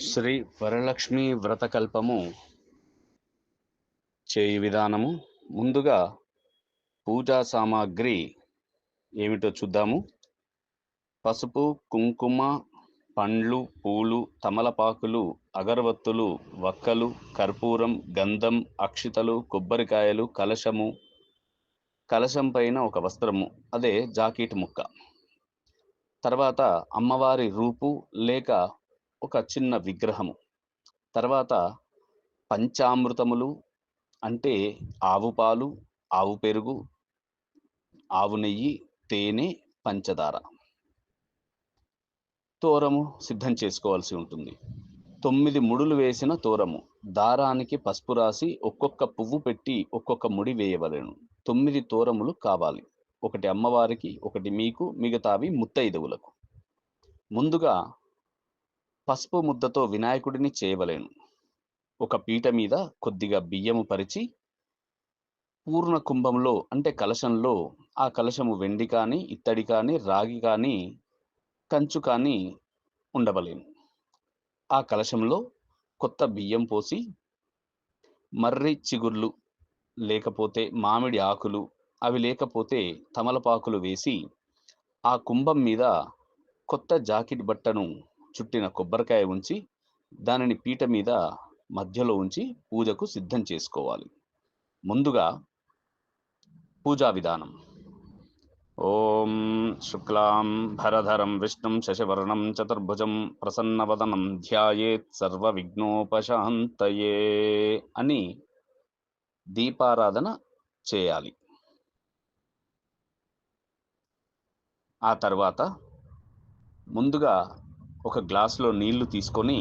శ్రీ వరలక్ష్మి వ్రతకల్పము చేయి విధానము. ముందుగా పూజా సామాగ్రి ఏమిటో చూద్దాము. పసుపు కుంకుమ పండ్లు పూలు తమలపాకులు అగరవత్తులు వక్కలు కర్పూరం గంధం అక్షితలు కొబ్బరికాయలు కలశము. కలశం పైన ఒక వస్త్రము అదే జాకెట్ ముక్క. తర్వాత అమ్మవారి రూపు లేక ఒక చిన్న విగ్రహము. తర్వాత పంచామృతములు అంటే ఆవు పాలు ఆవు పెరుగు ఆవు నెయ్యి తేనె పంచదార. తోరము సిద్ధం చేసుకోవాల్సి ఉంటుంది. తొమ్మిది ముడులు వేసిన తోరము. దారానికి పసుపు రాసి ఒక్కొక్క పువ్వు పెట్టి ఒక్కొక్క ముడి వేయవలెను. తొమ్మిది తోరములు కావాలి. ఒకటి అమ్మవారికి ఒకటి మీకు మిగతావి ముత్తైదువులకు. ముందుగా పసుపు ముద్దతో వినాయకుడిని చేయవలేను. ఒక పీట మీద కొద్దిగా బియ్యము పరిచి పూర్ణ కుంభంలో అంటే కలశంలో ఆ కలశము వెండి కానీ ఇత్తడి కానీ రాగి కానీ కంచు కానీ ఉండవలేను. ఆ కలశంలో కొత్త బియ్యం పోసి మర్రి చిగుర్లు లేకపోతే మామిడి ఆకులు అవి లేకపోతే తమలపాకులు వేసి ఆ కుంభం మీద కొత్త జాకెట్ బట్టను చుట్టిన కొబ్బరికాయ ఉంచి దానిని పీట మీద మధ్యలో ఉంచి పూజకు సిద్ధం చేసుకోవాలి. ముందుగా పూజా విధానం. ఓం శుక్లాం భరధరం విష్ణుం శశివర్ణం చతుర్భుజం ప్రసన్నవదనం ధ్యాయేత్ సర్వ విఘ్నోపశాంతయే అని దీపారాధన చేయాలి. ఆ తర్వాత ముందుగా ఒక గ్లాసులో నీళ్ళు తీసుకొని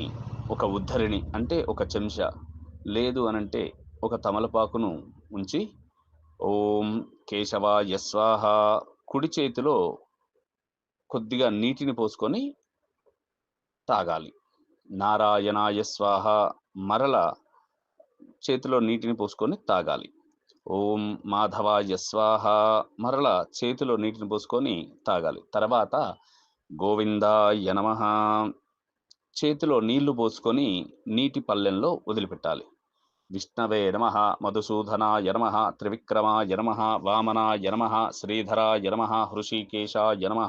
ఒక ఉద్ధరిణి అంటే ఒక చెంచా లేదు అనంటే ఒక తమలపాకును ఉంచి ఓం కేశవ యస్వాహ కుడి చేతిలో కొద్దిగా నీటిని పోసుకొని తాగాలి. నారాయణాయ స్వాహ మరల చేతిలో నీటిని పోసుకొని తాగాలి. ఓం మాధవాయ స్వాహ మరల చేతిలో నీటిని పోసుకొని తాగాలి. తర్వాత గోవిందాయ నమ. చేతిలో నీళ్ళు పోసుకొని నీటి పల్లెంలో వదిలిపెట్టాలి. విష్ణవే నమ మధుసూదనాయ నమ త్రివిక్రమాయ నమ వామనాయ నమ శ్రీధరాయ నమ హృషికేశాయ నమ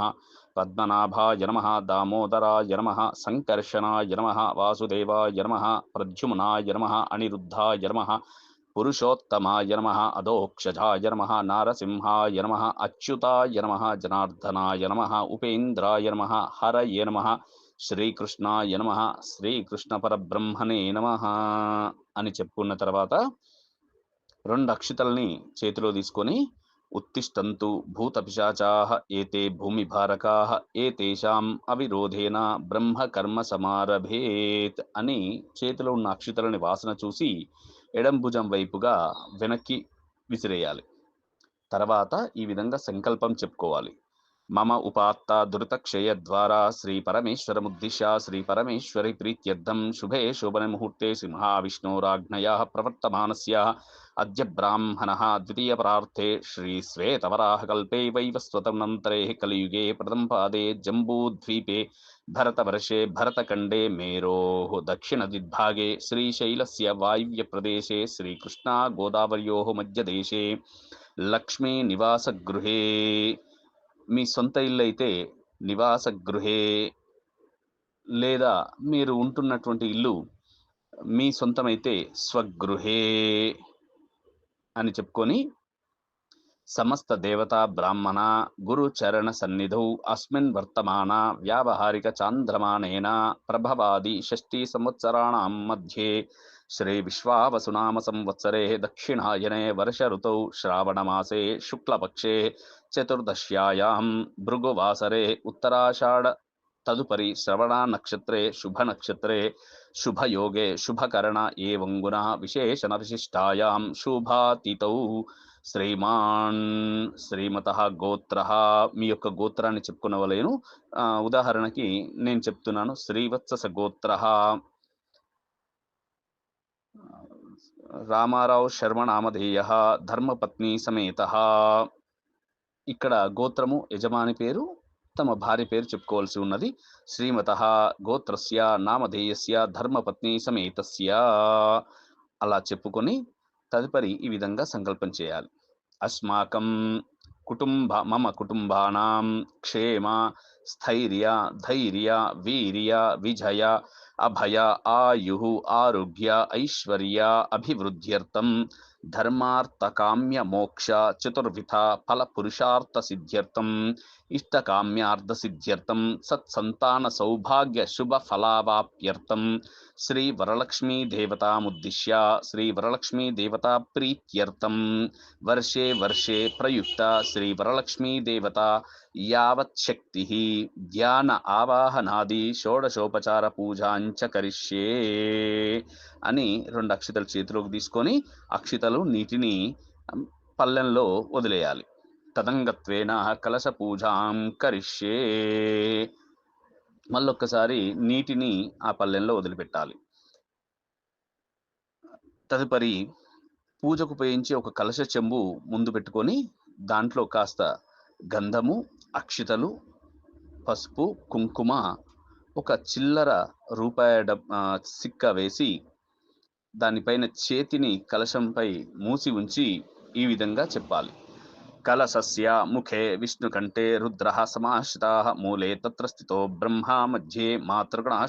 పద్మనాభాయ నమ దామోదరాయ నమ సంకర్షణాయ నమ వాసుదేవాయ నమ ప్రద్యుమ్నాయ నమ అనిరుద్ధాయ నమ పురుషోత్తమాయ నమ అదోక్షజాయ నమ నారసింహాయ నమ అచ్యుతాయ నమ జనార్దనాయ నమ ఉపేంద్రాయ నమ హరయ నమ శ్రీకృష్ణాయ నమ శ్రీకృష్ణ పరబ్రహ్మణే నమ అని చెప్పుకున్న తర్వాత రెండు అక్షితల్ని చేతిలో తీసుకొని ఉత్తిష్టంతు భూతపిశాచాః ఏతే భూమిభారకాః ఏతేషాం అవిరోధేన బ్రహ్మకర్మ సమారభేత్ అని చేతిలో ఉన్న అక్షితలని వాసన చూసి ఎడం భుజం వైపుగా వెనక్కి విసిరేయాలి. తర్వాత ఈ విధంగా సంకల్పం చెప్పుకోవాలి. मम उपात्ता द्रुतक्षयद्वारा श्री परमेश्वरी प्रीत्यर्थं शुभे शोभनमुहूर्ते सिंहाविष्णोराज्ञयाः प्रवर्तमान अद्य ब्राह्मणः द्वितीयपरार्थे श्रीश्वेतवराहकल्पे वैवस्वतमन्तरेः कलियुगे प्रथमपादे जम्बूद्वीपे भरतवर्षे भरतखण्डे मेरोः दक्षिणदिग्भागे श्रीशैलस्य प्रदेश श्रीकृष्णा गोदावरियो मध्यदेशे लक्ष्मीनिवासगृहे మీ సొంత ఇల్లు అయితే నివాస గృహే లేదా మీరు ఉంటున్నటువంటి ఇల్లు మీ సొంతమైతే స్వగృహే అని చెప్పుకొని సమస్త దేవతా బ్రాహ్మణ గురు చరణ సన్నిధౌ అస్మిన్ వర్తమాన వ్యావహారిక చాంద్రమాణేన ప్రభవాది షష్ఠీ సంవత్సరాణం మధ్యే శ్రీ విశ్వావసునామ సంవత్సరే దక్షిణాయనే వర్ష ఋతౌ శ్రావణమాసే శుక్లపక్షే చతుర్దశ్యాయాం భృగువాసరే ఉత్తరాషాఢ తదుపరి శ్రవణ నక్షత్రే శుభ నక్షత్రే శుభయోగే శుభకరణ ఏవం గుణ విశేషణ విశిష్టాయాం శుభాతిథౌ శ్రీమాన్ శ్రీమత గోత్ర మీ యొక్క గోత్రాన్ని చెప్పుకునవలేను ఉదాహరణకి నేను చెప్తున్నాను. శ్రీవత్సస గోత్ర. రామారావు శర్మ నామధేయ ధర్మపత్ని సమేత. ఇక్కడ గోత్రము యజమాని పేరు తమ భార్య పేరు చెప్పుకోవాల్సి ఉన్నది. శ్రీమత గోత్రస్య నామధేయస్య ధర్మపత్ని సమేతస్య. అలా చెప్పుకొని తదుపరి ఈ విధంగా సంకల్పం చేయాలి. అస్మాకం కుటుంబ మమ కుటుంబానాం క్షేమ స్థైర్య ధైర్య వీర్య విజయ अभय आयु आरोग्य ऐश्वर्य अभिवृद्ध्यर्थम। ధర్మార్థ కామ్య మోక్ష చతుర్విధ ఫల పురుషార్థ సిద్ధ్యర్థం ఇష్టకామ్యార్థ సిద్ధ్యర్థం సత్సంతాన సౌభాగ్య శుభ ఫలావాప్యర్థం శ్రీ వరలక్ష్మీ దేవతాముద్దిశ్య శ్రీ వరలక్ష్మీ దేవతా ప్రీత్యర్థం వర్షే వర్షే ప్రయుక్త శ్రీ వరలక్ష్మీ దేవత యావత్శక్తి ధ్యాన ఆవాహనాది షోడశోపచార పూజాంచ కరిష్యే అని రెండు అక్షితలు చేతిలోకి తీసుకొని అక్షితలు నీటిని పల్లెంలో వదిలేయాలి. తదంగత్వేన కలశ పూజాం కరిష్యే. మళ్ళొక్కసారి నీటిని ఆ పల్లెంలో వదిలిపెట్టాలి. తదుపరి పూజకు ఉపయోగించే ఒక కలశ చెంబు ముందు పెట్టుకొని దాంట్లో కాస్త గంధము అక్షితలు పసుపు కుంకుమ ఒక చిల్లర రూపాయ డబ్ సిక్క వేసి దానిపైన చేతిని కలశంపై మూసి ఉంచి ఈ విధంగా చెప్పాలి. कलशस्य मुखे विष्णुकण्ठे रुद्रः समाश्रिताः मूले तत्र स्थितो ब्रह्मा मध्ये मातृगणः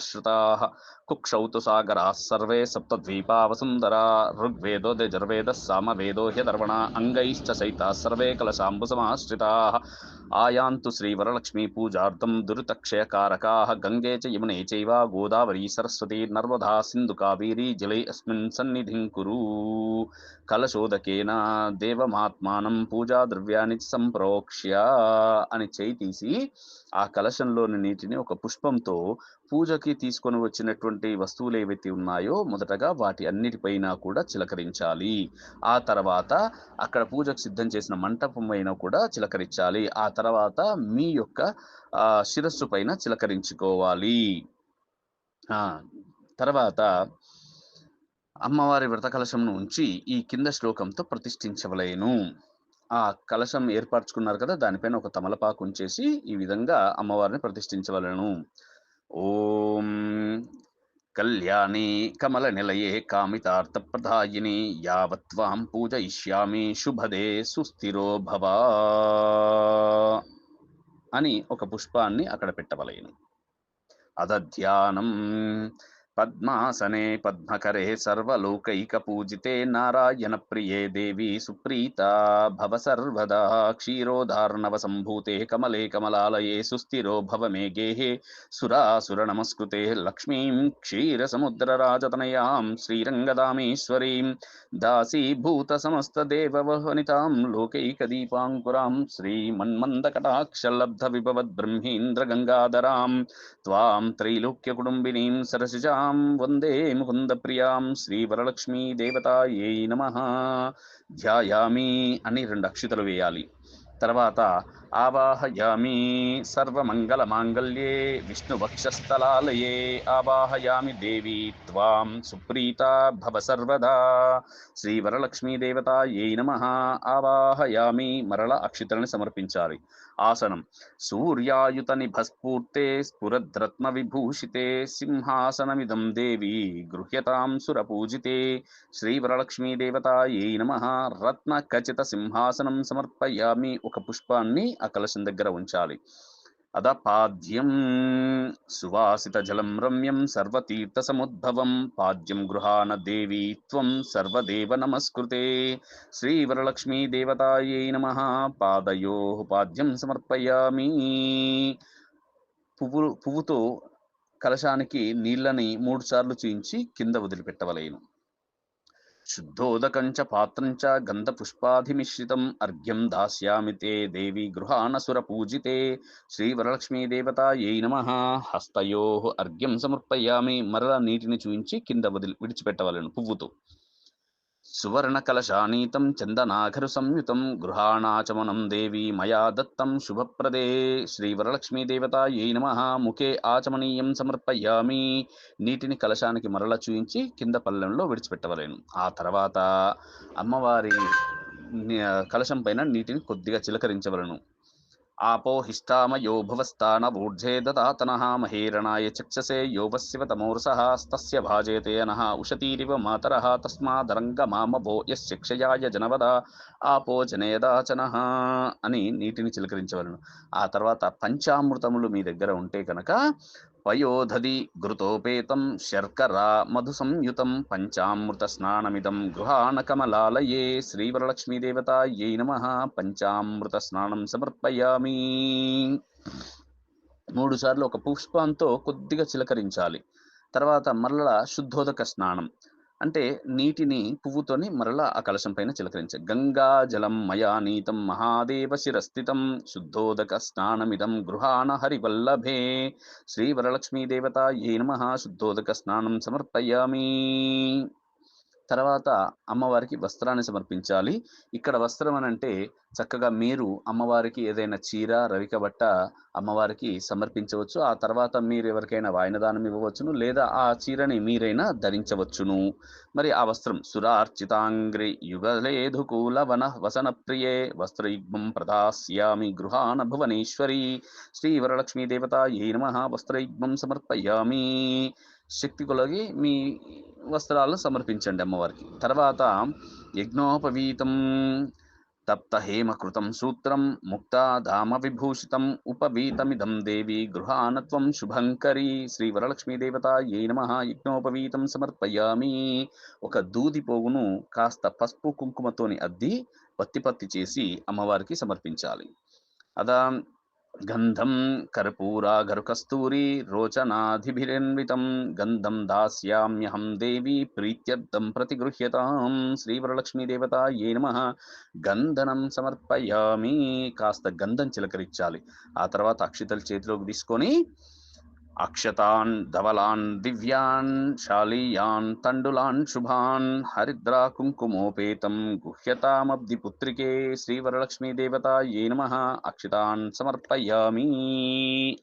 कुक्षौ तु सागराः सर्वे सप्तद्वीपावसुन्दरा, ऋग्वेदो द्विजर्वेदः, सामवेदो ह्यदर्वणा अङ्गैश्च सहिताः सर्वे कलशाम्बुसमाश्रिताः। आयान्तु श्रीवरलक्ष्मीपूजार्थं दुरितक्षयकारकाः, गङ्गे च यमुने चैव, गोदावरी, सरस्वती, नर्मदा सिन्धुकावेरी जले अस्मिन् सन्निधिं कुरु। कलशोदकेन देवमात्मानं पूजाद्रव्य ద్రవ్యాన్ని సంప్రోక్ష్య అని చేయి తీసి ఆ కలశంలోని నీటిని ఒక పుష్పంతో పూజకి తీసుకొని వచ్చినటువంటి వస్తువులు ఏవైతే ఉన్నాయో మొదటగా వాటి అన్నిటిపైన కూడా చిలకరించాలి. ఆ తర్వాత అక్కడ పూజకు సిద్ధం చేసిన మంటపం పైన కూడా చిలకరించాలి. ఆ తర్వాత మీ యొక్క శిరస్సు పైన చిలకరించుకోవాలి. తర్వాత అమ్మవారి వ్రత కలశంను ఉంచి ఈ కింద శ్లోకంతో ప్రతిష్ఠించవలేను. ఆ కలశం ఏర్పరచుకున్నారు కదా దానిపైన ఒక తమలపాకు ఉంచేసి ఈ విధంగా అమ్మవారిని ప్రతిష్ఠించవలను. ఓం కళ్యాణి కమల నిలయే కామితార్థ ప్రదాయిని యావత్వాం పూజయిష్యామి శుభదే సుస్థిరో భవ అని ఒక పుష్పాన్ని అక్కడ పెట్టవలేను. అదధ్యానం పద్మాసనే పద్మకరే సర్వలోకైక పూజితే నారాయణ ప్రియే దేవి సుప్రీత భవ సర్వదా క్షీరోధార్ణవ సంభూతే కమలే కమలాలయే సుస్థిరో భవ మే గేహే సురాసుర నమస్కృతే లక్ష్మీం క్షీరసముద్రరాజతనయాం శ్రీరంగదామేశ్వరీం దాసీభూత సమస్త దేవవహనితాం లోకైకదీపాంకురాం శ్రీమన్మందకటాక్షలబ్ధ విభవద్ బ్రహ్మేంద్ర గంగాధరాం త్వాం త్రైలోక్యకుటుంబినీం సరసిజాం వందే ముకుందప్రియాం శ్రీవరలక్ష్మీ దేవతాయే నమ. ధ్యాయామి అని రెండు అక్షితలు వేయాలి. తర్వాత ఆవాహయామి సర్వమంగళ మాంగళ్యే విష్ణువక్షస్థలాలయే ఆవాహయామి దేవి త్వాం సుప్రీత భవ సర్వదా. శ్రీవరలక్ష్మీ దేవతాయై నమ. ఆవాహయామి మరల అక్షితలను సమర్పించాలి. ఆసనం. సూర్యాయుతని భస్ఫూర్తే స్ఫురద్రత్న విభూషితే సింహాసనమిదం దేవి గృహ్యతాం సురపూజితే శ్రీవరలక్ష్మీదేవతాయై నమ. రత్న ఖచ్చిత సింహాసనం సమర్పయామి. ఒక పుష్పాన్ని ఆ కలశం దగ్గర ఉంచాలి. అదపాద్యం సువాసిత జలం రమ్యం సర్వతీర్థ సముద్భవం పాద్యం గృహాన దేవీ త్వం సర్వదేవ నమస్కృతే. శ్రీవరలక్ష్మీ దేవతాయై నమ. పాదయో పాద్యం సమర్పయామి. పువ్వు పువ్వుతో కలశానికి నీళ్ళని మూడుసార్లు చూయించి కింద వదిలిపెట్టవలేను. శుద్ధోదకం చ పాత్రం చ గంధపుష్పాధిమిశ్రితం అర్ఘ్యం దాస్యామి తే దేవి గృహానసుర పూజితే. శ్రీవరలక్ష్మీ దేవతాయై నమ. హస్తయో అర్ఘ్యం సమర్పయామి. మరలా నీటిని చూయించి కింద వదిలి విడిచిపెట్టవలను పువ్వుతో. సువర్ణ కలశానీతం చందనాఘరు సంయుతం గృహాణాచమనం దేవి మయా దత్తం శుభప్రదే. శ్రీవరలక్ష్మీ ఏ నమ. ముఖే ఆచమనీయం సమర్పయామి. నీటిని కలశానికి మరల చూయించి కింద పల్లెంలో విడిచిపెట్టవలేను. ఆ తర్వాత అమ్మవారి కలశం పైన నీటిని కొద్దిగా చిలకరించవలను. ఆపోహిష్టామయో భువస్థానవూర్ధే దదాతనః మహేరణాయ చక్షసే యోవశివ తమోర్సః స్తస్య భాజేతేనః ఉషతీరివ మాతరः తస్మాదరంగమామభో యశిక్షయాయ జనవద ఆపో జనేదాచన అని నీటిని చిలకరించవలను. ఆ తర్వాత పంచామృతములు మీ దగ్గర ఉంటే కనుక పయోధది ఘృతోపేతం శర్కరా మధు సంయుతం పంచామృత స్నానమిదం గృహాణకమలాలయే శ్రీవరలక్ష్మీదేవతాయై నమ. పంచామృత స్నానం సమర్పయామి. మూడు సార్లు ఒక పుష్పంతో కొద్దిగా చిలకరించాలి. తర్వాత మరలా శుద్ధోదక స్నానం. అంటే నీటిని పువ్వుతోని మరలా ఆ కలశం పైన చిలకరించాలి గంగా జలం మయా నీతం మహాదేవ శిరస్థితం శుద్ధోదక స్నానమిదం గృహాణ హరివల్లభే. శ్రీ వరలక్ష్మీ దేవత ఏ నమ శుద్ధోదక స్నానం సమర్పయామి. తర్వాత అమ్మవారికి వస్త్రాన్ని సమర్పించాలి. ఇక్కడ వస్త్రం అని అంటే చక్కగా మీరు అమ్మవారికి ఏదైనా చీర రవిక బట్ట అమ్మవారికి సమర్పించవచ్చు. ఆ తర్వాత మీరు ఎవరికైనా వాయనదానం ఇవ్వవచ్చును లేదా ఆ చీరని మీరైనా ధరించవచ్చును. మరి ఆ వస్త్రం సురార్చితాంగ్రి యుగలేధుకూల వన వసన ప్రియే వస్త్రయుగ్మం ప్రదాస్యామి గృహాన భువనేశ్వరి శ్రీ వరలక్ష్మీ దేవత ఏ నమ వస్త్రయుగ్మం సమర్పయామి. శక్తి కొలగి మీ వస్త్రాలను సమర్పించండి అమ్మవారికి. తర్వాత యజ్ఞోపవీతం తప్త హేమకృతం సూత్రం ముక్తాధామ విభూషితం ఉపవీతమిదం దేవి గృహానత్వం శుభంకరి శ్రీ వరలక్ష్మీ దేవత ఏ నమ యజ్ఞోపవీతం సమర్పయామి. ఒక దూది పోగును కాస్త పసుపు కుంకుమతోని అద్ది పత్తి పత్తి చేసి అమ్మవారికి సమర్పించాలి. అదా గంధం కర్పూరాగరుకస్తూరి రోచనాధిభిరన్వితం గంధం దాస్యామ్యహం దేవి ప్రీత్యర్థం ప్రతిగృహ్యతాం శ్రీవరలక్ష్మీదేవత ఏ నమ. గంధనం సమర్పయామి కాస్త గంధం చిలకరించాలి. ఆ తర్వాత అక్షితలు చేతిలోకి తీసుకొని అక్షతాన్ ధవలాన్ దివ్యాన్ శాలీయాన్ తండులాన్ శుభాన్ హరిద్రా కుంకుమోపేతం గుహ్యతామబ్ది పుత్రికే శ్రీవరలక్ష్మీ దేవత ఏ నమ. అక్షతాన్ సమర్పయామి.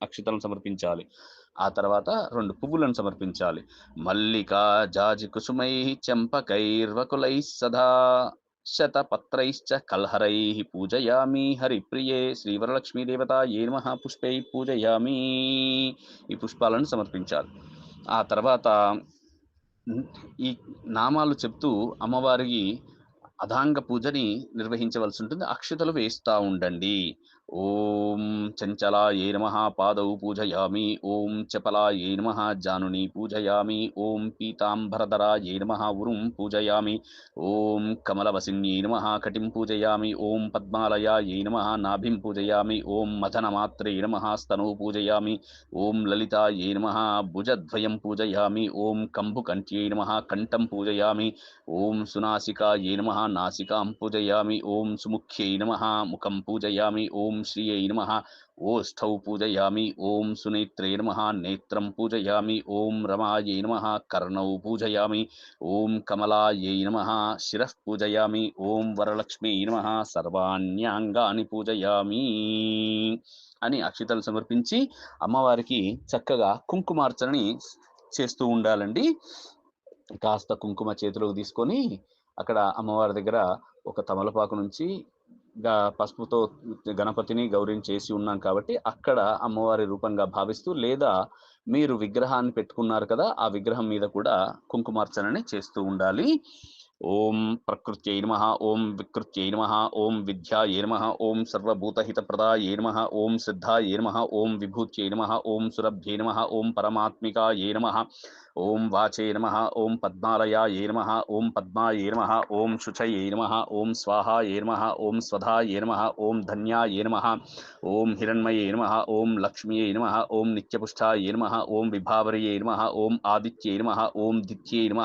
అక్షతలను సమర్పించాలి. ఆ తర్వాత రెండు పువ్వులను సమర్పించాలి. మల్లిక జాజి కుసుమై చెంపకైర్వకులై సదా. శతపత్రైశ్చ కల్హరై పూజయామి హరిప్రియే శ్రీవరలక్ష్మీ దేవత ఏ నమ పుష్పై పూజయామి ఈ పుష్పాలను సమర్పించాలి ఆ తర్వాత ఈ నామాలు చెప్తూ అమ్మవారికి అధాంగ పూజని నిర్వహించవలసి ఉంటుంది. అక్షతలు వేస్తూ ఉండండి. ఓం చంచలాయే నమ పాదౌ పూజయామి ఓం చపలాయే నమ జానుని పూజయామి ఓం పీతాంబరధరాయే నమ ఉరుం పూజయామి ఓం కమలవసిన్యై నమ కటిం పూజయామి ఓం పద్మాలయాయే నమ నాభిం పూజయామి ఓం మథనమాత్రే నమ స్తనౌ పూజయామి ఓం లలితాయే నమ భుజద్వయం పూజయామి ఓం కంభుకంఠ్యై నమ కంఠం పూజయామి ఓం సునాసికాయే నమ నాసికాం పూజయామి ఓం సుముఖ్యై నమ ముఖం పూజయామి ఓం శ్రీయై నమ. ఓష్ఠౌ పూజయామి ఓం సునేత్రే నమ. నేత్రం పూజయామి ఓం రమాయై నమ. కర్ణౌ పూజయామి ఓం కమలాయై నమ. శిరః పూజయామి ఓం వరలక్ష్మీ నమ. సర్వాణ్యాంగాన్ని పూజయామి అని అక్షితలు సమర్పించి అమ్మవారికి చక్కగా కుంకుమార్చనని చేస్తూ ఉండాలండి. కాస్త కుంకుమ చేతిలోకి తీసుకొని అక్కడ అమ్మవారి దగ్గర ఒక తమలపాకు నుంచి పసుపుతో గణపతిని గౌరవం చేసి ఉన్నాం కాబట్టి అక్కడ అమ్మవారి రూపంగా భావిస్తూ లేదా మీరు విగ్రహాన్ని పెట్టుకున్నారు కదా ఆ విగ్రహం మీద కూడా కుంకుమార్చనని చేస్తూ ఉండాలి. ఓం ప్రకృత్యై నమ ఓం వికృత్యై నమ ఓం విద్యాయే నమ ఓం సర్వభూతహితప్రదాయే నమ ఓం సిద్ధాయే నమ ఓం విభూత్యై నమ ఓం సురభ్యై నమ ఓం పరమాత్మికాయే నమ ఓం వాచే నమ ఓం పద్మాలయాయే నమ ఓం పద్మాయే నమ ఓం శుచయే నమ ఓం స్వాహాయే నమ ఓం స్వధాయే నమ ఓం ధన్యాయే నమ ఓం హిరణ్మయే నమ ఓం లక్ష్మ్యై నమ ఓం నిత్యపుష్టాయే నమ ఓం విభావర్యే నమ ఓం ఆదిత్యై నమ ఓం దిత్యై నమ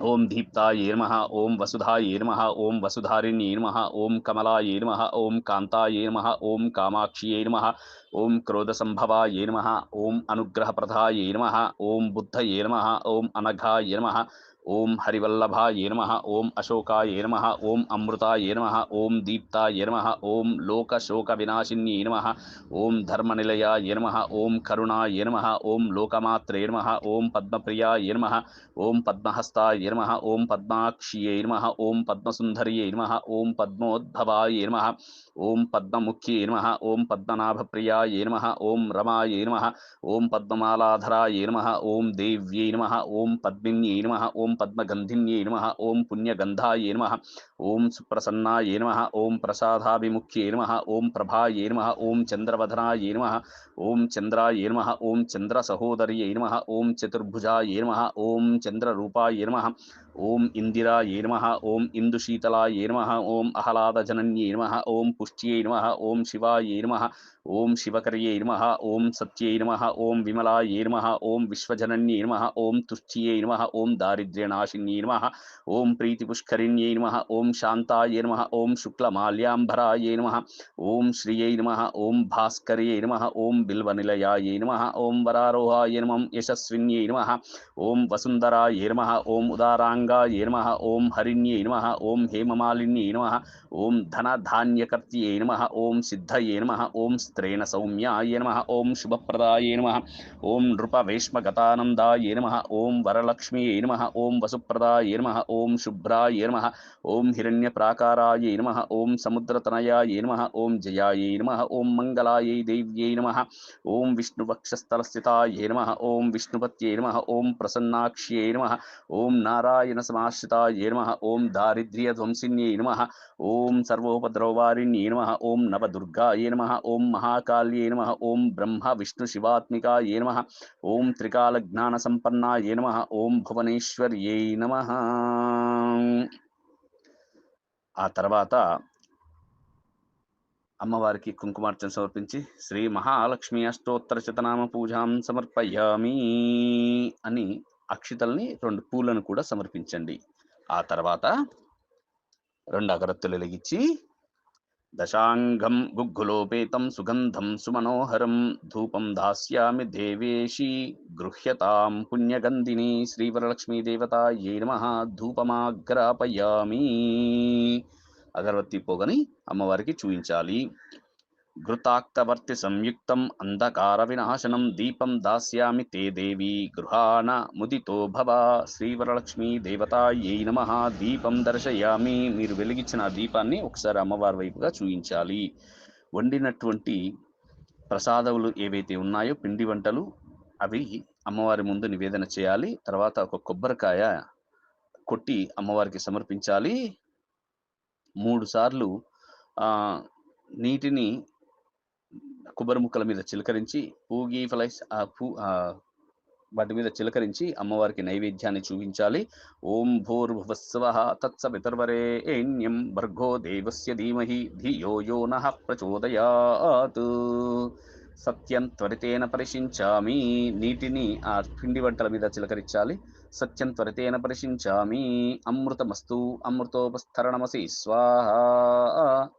ఓం దీప్తాయే నమ ఓం వసుధాయే నమ ఓం వసుధారిణ్యే నమ ఓం కమలాయే నమ ఓం కాంతాయే నమ ఓం కామాక్ష్యే నమ ఓం క్రోధసంభవాయే నమ ఓం అనుగ్రహప్రదాయే నమ ఓం బుద్ధయే నమ ఓం అనఘాయే నమ ఓం హరివల్లభాయ నమ ఓం అశోకాయ నమ ఓం అమృతాయ నమ ఓం దీప్తాయ నమ ఓం లోకశోక వినాశిన్యే నమ ఓం ధర్మనిలయాయ నమ ఓం కరుణాయ నమ ఓం లోకమాత్రే నమ ఓం పద్మప్రియాయ నమ ఓం పద్మహస్తాయ నమ ఓం పద్మాక్ష్యై నమ ఓం పద్మసుందర్యే నమ ఓం పద్మోద్భవాయ నమ ఓం పద్మముఖ్యే నమ ఓం పద్మనాభప్రియాయ నమ ఓం రమాయ నమ ఓం పద్మమాలాధరాయ నమ ఓం దేవ్యై నమ ఓం పద్మిన్యై నమ ఓం పద్మగంధిన్యై నమ ఓం పుణ్యగంధాయే నమ ఓం సుప్రసన్నాయే నమ ఓం ప్రసాదాభిముఖ్యే నమ ఓం ప్రభాయే నమ ఓం చంద్రవధనాయే నమ ఓం చంద్రాయే నమ ఓం చంద్రసహోదర్యై నమ ఓం చతుర్భుజాయే నమ ఓం చంద్రరూపాయే నమ ఓం ఇందిరాయ నమ ఓం ఇందుశీతలాయ నమ ఓం ఆహ్లాదజనన్యై నమ ఓం పుష్ట్యై నమ ఓం శివాయే నమ ఓం శివకర్యై నమ ఓం సత్యై నమ ఓం విమలాయే నమ ఓం విశ్వజనన్యే నమ ఓం తుష్ట్యై నమ ఓం దారిద్ర్యనాశిన్యే నమ ఓం ప్రీతిపుష్కరిణ్యై నమ ఓం శాంతాయ నమ ఓం శుక్లమాల్యాంబరాయే నమ ఓం శ్రియై నమ ఓం భాస్కర్యై నమ ఓం బిల్వనిలయాయే నమ ఓం వరారోహాయ నమ యశస్విన్యై నమ ఓం వసుంధరాయే నమ ఓం ఉదారాంగ గంగాయే నమ ఓం హరిణ్యే నమ ఓం హేమమాలిన్యే నమ ఓం ధనధాన్యకర్త్యే నమ ఓం సిద్ధయే నమ ఓం స్త్రేణ సౌమ్యాయ నమ ఓం శుభప్రదాయే నమ ఓం నృపవేష్మగతానందాయే నమ ఓం వరలక్ష్మ్యై నమ ఓం వసుప్రదాయే నమ ఓం శుభ్రాయే నమ ఓం హిరణ్యప్రాకారాయ నమ ఓం సముద్రతనయాయే నమ ఓం జయాయే నమ ఓం మంగళాయై దేవ్యై నమ ఓం విష్ణువక్షస్థలస్థితాయే నమ ఓం విష్ణుపత్యే నమ ఓం ప్రసన్నాక్ష్యే నమ ఓం నారాయణ సమాశ్రితాయ నమ ఓం దారిద్ర్య దారిద్ర్యధ్వంసిన్యై నమ. ఓం సర్వోపద్రవవారిణ్యై నమ. ఓం నవదుర్గాయ నమ. ఓం మహాకాల్యే నమ. ఓం బ్రహ్మ విష్ణు శివాత్మికాయ నమ. ఓం త్రికాల త్రికాలజ్ఞాన సంపన్నాయ నమ. ఓం భువనేశ్వర్యై నమ. ఆ తర్వాత అమ్మవారికి కుంకుమార్చన సమర్పించి శ్రీ మహాలక్ష్మి అష్టోత్తర శతనామ పూజాం సమర్పయామి అని అక్షితల్ని రెండు పూలను కూడా సమర్పించండి. ఆ తర్వాత రెండు అగరత్తులు వెలిగించి దశాంగం గుగ్గులోపేతం సుగంధం సుమనోహరం ధూపం దాస్యామి దేవేశి గృహ్యతాం పుణ్యగంధిని శ్రీవరలక్ష్మీ ఏ నమ ధూపమాగ్రాపయామి. అగరవత్తి పోగని అమ్మవారికి చూపించాలి. ఘృతాక్తవర్తి సంయుక్తం అంధకార వినాశనం దీపం దాస్యామి తే దేవి గృహాణ ముదితో భవ శ్రీవరలక్ష్మీ దేవతాయై నమ దీపం దర్శయామి మీరు వెలిగించిన దీపాన్ని ఒకసారి అమ్మవారి వైపుగా చూపించాలి వండినటువంటి ప్రసాదములు ఏవైతే ఉన్నాయో పిండి వంటలు అవి అమ్మవారి ముందు నివేదన చేయాలి. తర్వాత ఒక కొబ్బరికాయ కొట్టి అమ్మవారికి సమర్పించాలి. మూడు సార్లు నీటిని కొబ్బరి ముక్కల మీద చిలకరించి పూగి ఫ్లైస్ ఆ పూ వాటి మీద చిలకరించి అమ్మవారికి నైవేద్యాన్ని చూపించాలి. ఓం భూర్భువస్వ తత్సవితర్వరేణ్యం భర్గో దేవస్య ధీమహి ధియో యో నః ప్రచోదయాత్. సత్యం త్వరితేన పరిశించామి. నీటిని ఆ పిండి వంటల మీద చిలకరించాలి. సత్యం త్వరితేన పరిశించామి. అమృతమస్తు అమృతోపస్తరణమసి స్వాహ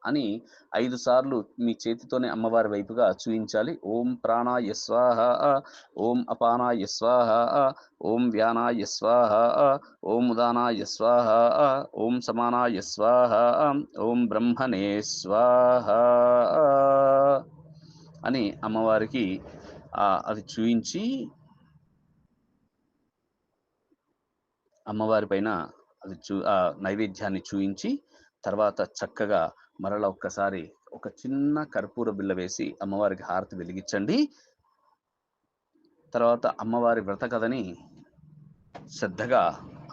అని ఐదు సార్లు మీ చేతితోనే అమ్మవారి వైపుగా చూయించాలి. ఓం ప్రాణాయ స్వాహ ఓం అపానాయ స్వాహ ఓం వ్యానాయ స్వాహ ఓం ఉదానాయ స్వాహ ఓం సమానాయ స్వాహ ఓం బ్రహ్మణే స్వాహ అని అమ్మవారికి ఆ, అది చూయించి అమ్మవారి పైన అది చూ ఆ నైవేద్యాన్ని చూయించి తర్వాత చక్కగా మరల ఒక్కసారి ఒక చిన్న కర్పూర బిల్ల వేసి అమ్మవారికి హారతి వెలిగించండి. తర్వాత అమ్మవారి వ్రత కథని శ్రద్ధగా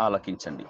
ఆలకించండి.